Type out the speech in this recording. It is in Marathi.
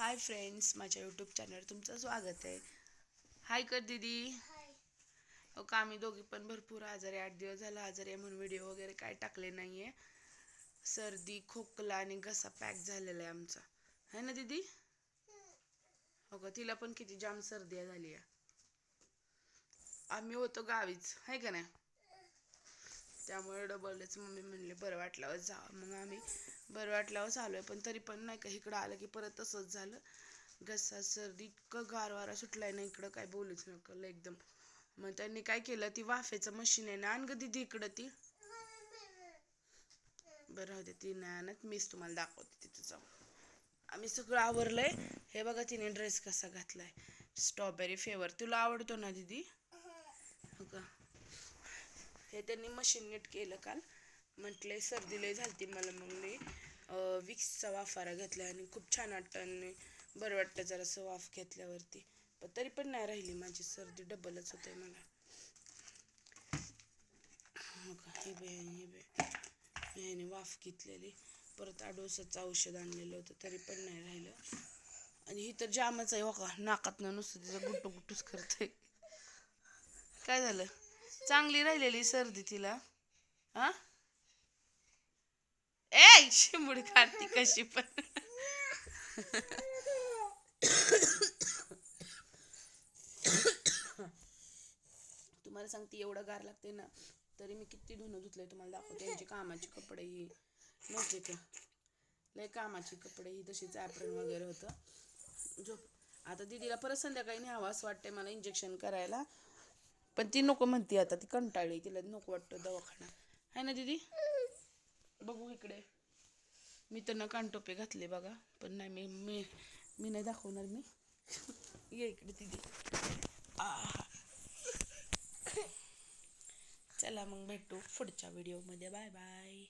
हाय फ्रेंड्स माझ्या यूट्यूब चॅनल तुमचं स्वागत आहे. हाय कर दीदी. हो का आम्ही दोघी पण भरपूर आजारी आठ दिवस झाला आजारी आहे म्हणून व्हिडिओ वगैरे काय टाकले नाही आहे सर्दी खोकला आणि घसा पॅक झालेला आहे आमचा. है ना दीदी? हो का तिला पण किती जाम सर्दी झाली आहे. आम्ही होतो गावीच. आहे का नाही? त्यामुळे डबलच मम्मी म्हणले बरं वाटल्यावर जा. मग आम्ही बरं वाटल्यावर आलो आहे पण तरी पण नाही का इकडं आलं की परत तसंच झालं. घसा सर्दी इतकं गार वारा सुटलाय ना इकडं काय बोलूच नकल एकदम. मग त्यांनी काय केलं ती वाफेचं मशीन आहे ना आण ग दिदी इकडं ती. बरं होते दे ती नाही आणत मीच तुम्हाला दाखवते तिथं जाऊन. आम्ही सगळं आवरलंय. हे बघा तिने ड्रेस कसा घातलाय. स्ट्रॉबेरी फ्लेवर तुला आवडतो ना दीदी? हे त्यांनी मशीन नीट केलं काल. म्हटले सर्दी लय झालती मला मग मी विक्सचा वाफारा घेतला आणि खूप छान वाटतं आणि बरं वाटतं जरासं वाफ घेतल्यावरती. पण तरी पण नाही राहिली माझी सर्दी डबलच होते मला. ही का? हे बे वाफ घेतलेली. परत आडोसाचं औषध आणलेलं होतं तरी पण नाही राहिलं. आणि ही तर जामच आहे हो का? नाकातनं नुसतं तिचं गुट्टू गुट्टूच करते काय झालं? चांगली राहिलेली सर्दी तिला. हा? ए शिमुडी काढती कशी पण. तुम्हाला सांगते एवढं गार लागते ना तरी मी किती धुणं धुतलंय तुम्हाला दाखवते. यांचे कामाचे कपडे ही. नव्हते का? लय कामाचे कपडे ही तशीच ॲप्रन वगैरे होतं. झोप. आता दिदीला परत संध्याकाळी न्यावं असं वाटतंय मला इंजेक्शन करायला. पण ती नको म्हणते आता ती कंटाळली तिला नको वाटतं दवाखाना. आहे ना दीदी? बघू इकडे. मी तर ना कानटोपे घातले बघा पण नाही मी मी मी नाही दाखवणार मी. ये इकडे दीदी. आहा. चला मग भेटू पुढच्या व्हिडिओमध्ये बाय बाय